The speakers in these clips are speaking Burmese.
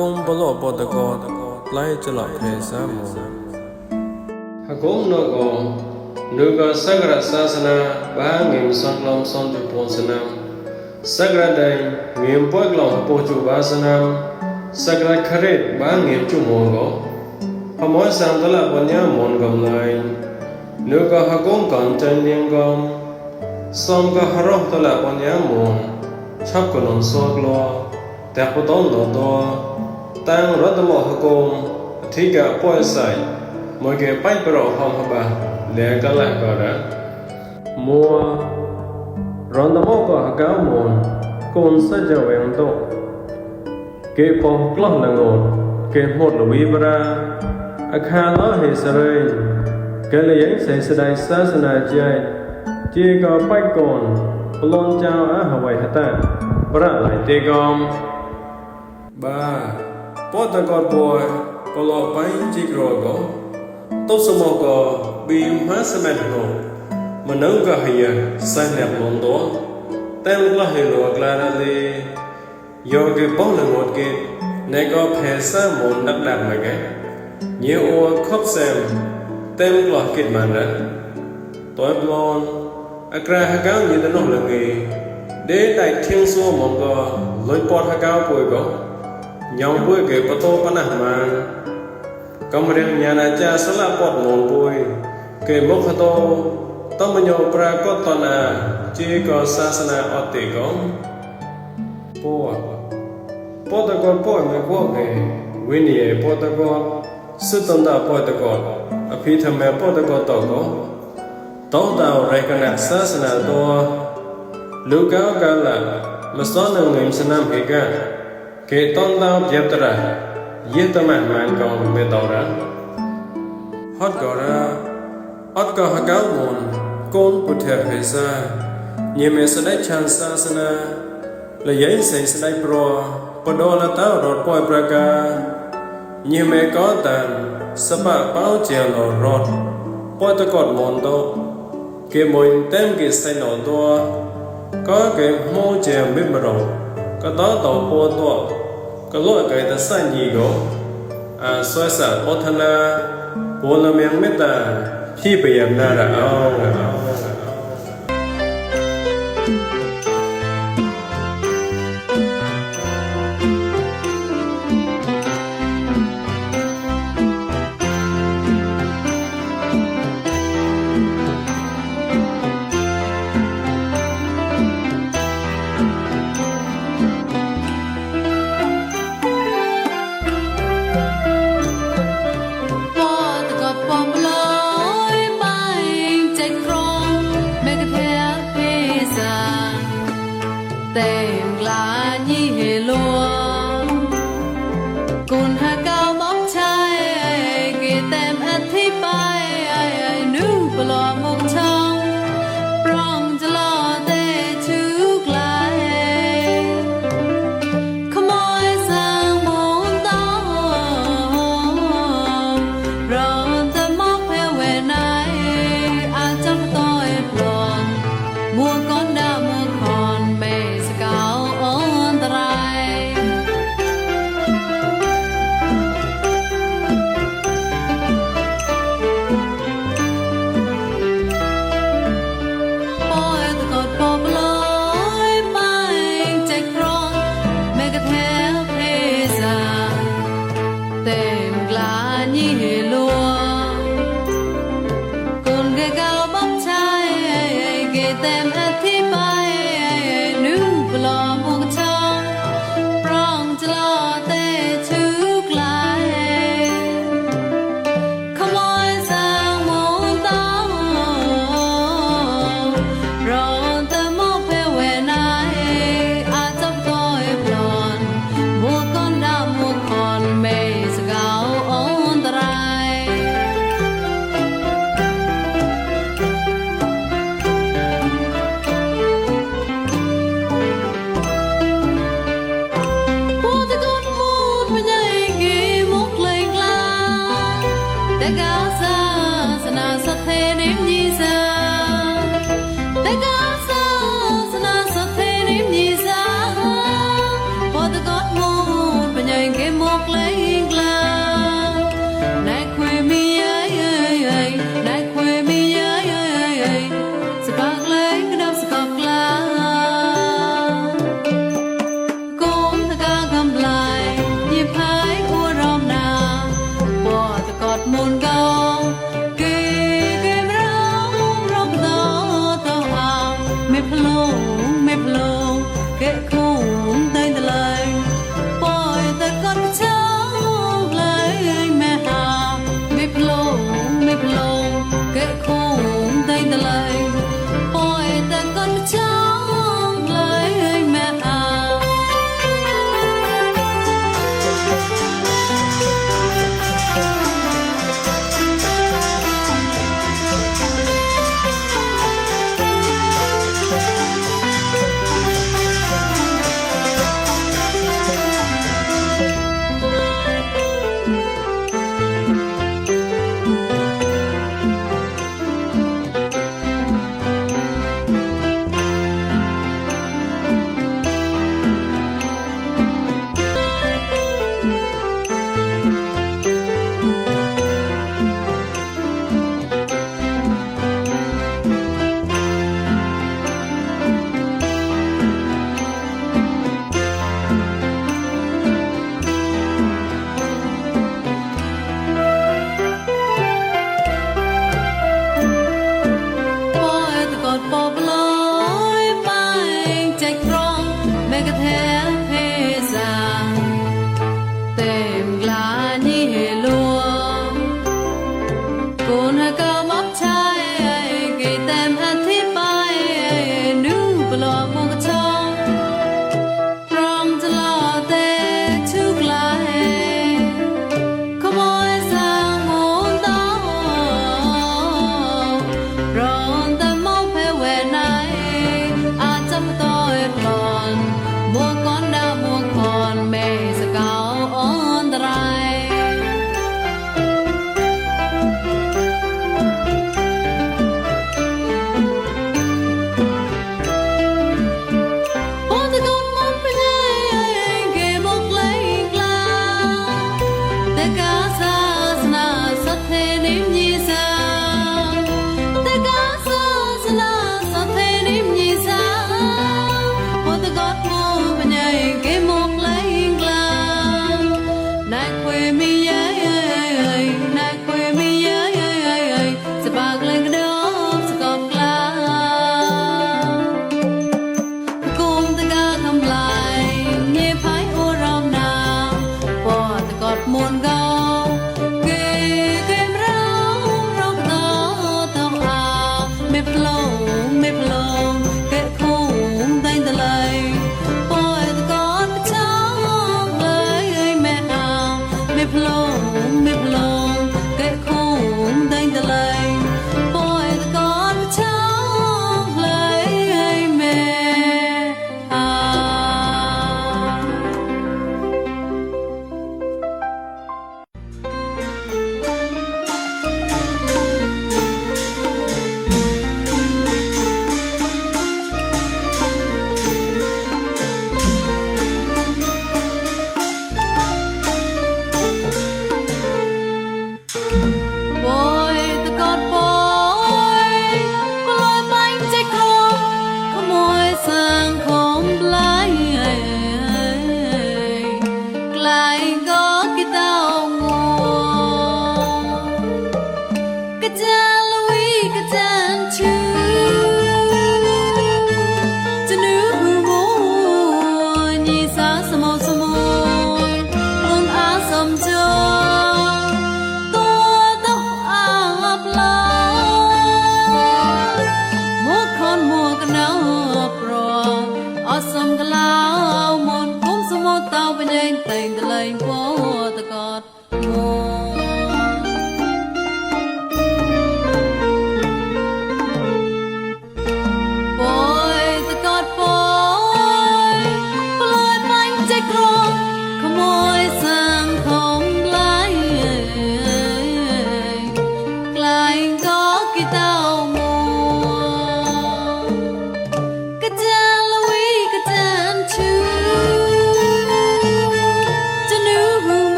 ကုံဘလော့ပေါ်တကောလိုင်းကျလဖဲဆမ်းမဟကုံနောကောနုကသဂရသာသနာဘာငင်စံလောင်စံတူပွန်စနံသဂရတိုင်ငင်ပွက်လောင်ပိုချူဘာစနံသဂရခရက်ဘာငင်ချူမောကောအမောစံတလပညာမွန်ကံလိုင်းနုကဟကုံကန်တန်လင်ကံစံကဟရောတလပညာမွန်ချပ်ကလုံစောကလော Terre Potente, Dordor, တန်ရဒမောဟကုံအထိကပွဲဆိုင်မောကေပိုက်ပရောဟောဟဘာလေကလကရမောရန္ဒမောကဟကောမွန်ကွန်စကြဝေံတော့ကေပုံကလောနငောကေဟောလဝိပရာအခါသောဟေစရိကလယိစေစဒိုင်သာသနာကျိုင်ကြေကပိုက်ကွန်ပလွန်ကြောင်အဟဝိဟတပရလိုက်တေကောဘာ តាប្រឡៃទេកំបាពតកតបយប្លោបៃជីក្រកតុសមកប៊ីមហាសមេតណូម ညောင်ပွေကေပတောပနဟမန်ကမ္ရင်ညာနာချာဆလပတ်မွန်ပွေကေမခတောတမညောပရာကတနာခြေကသာသနာအတေကောပေါ်ပေါ်တကောပေါ်မေကောကေဝိနည်းပေါ်တကောစတန္တပေါ်တကောအဖိဓမေပေါ်တကောတောကောတောတောရကနသာသနာတော်လူကောကလမစောနငိမစနံဟေကံ ကေတန်တာပြတရာယေတမန်မန်ကောင်မေတော်ရာဟတ်ကောရာအတ်ကဟကောမွန်ကွန်ပုထေဖေဇာညေမေစလိုက်ချန်ဆာစနာလယေစေစလိုက်ပရောပဒောလတာရောပွိုင်ပရကာညေမေကောတန်စပပေါင်းကျန်တော်ရောပွိုင်တကောမွန်တော့ကေမွင်တန်ကေဆိုင်တော်တော့ကာကေမောကျန်မေမရောကတောတော်ပေါ်တော့ ကလော့ကေတဆန်ကြီးကိုအာဆွဲဆာအောထနာဘောလမြန်မေတ္တာဖြည့်ပယနာရအောင် တကားစားစနာစဖဲနေမြည်စားတကား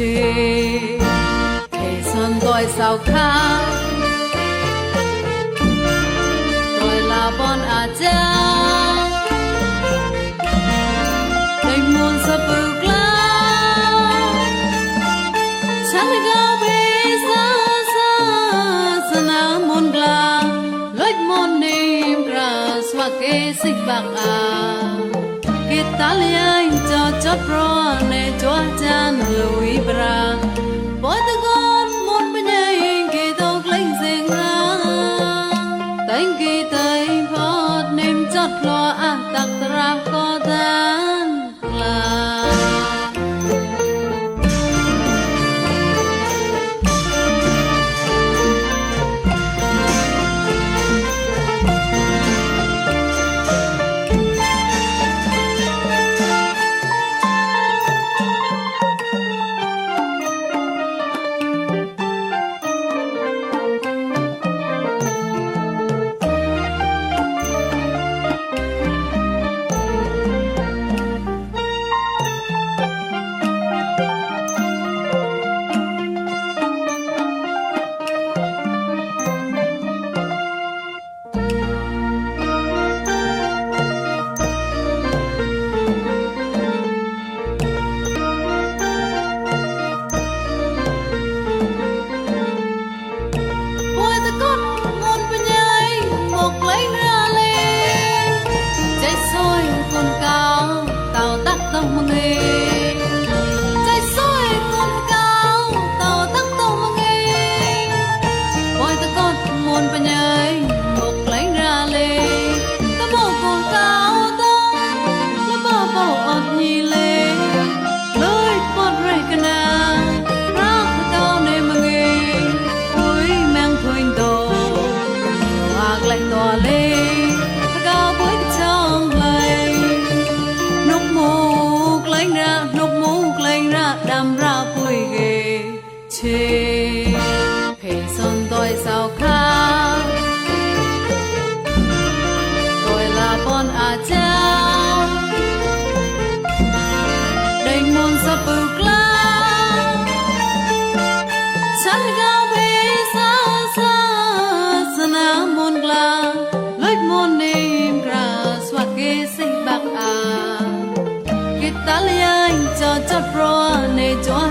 去，其信待受卡，待那帮阿姐。Kita lihat ចត់ប្រណែចោះចានលុយប្រាបតកនមុនមិនឯងគេទៅក្លែងសៀងណាតែងគេតែផត់នឹមចត់ផ្លោះអះតាក់ត្រាក៏ doit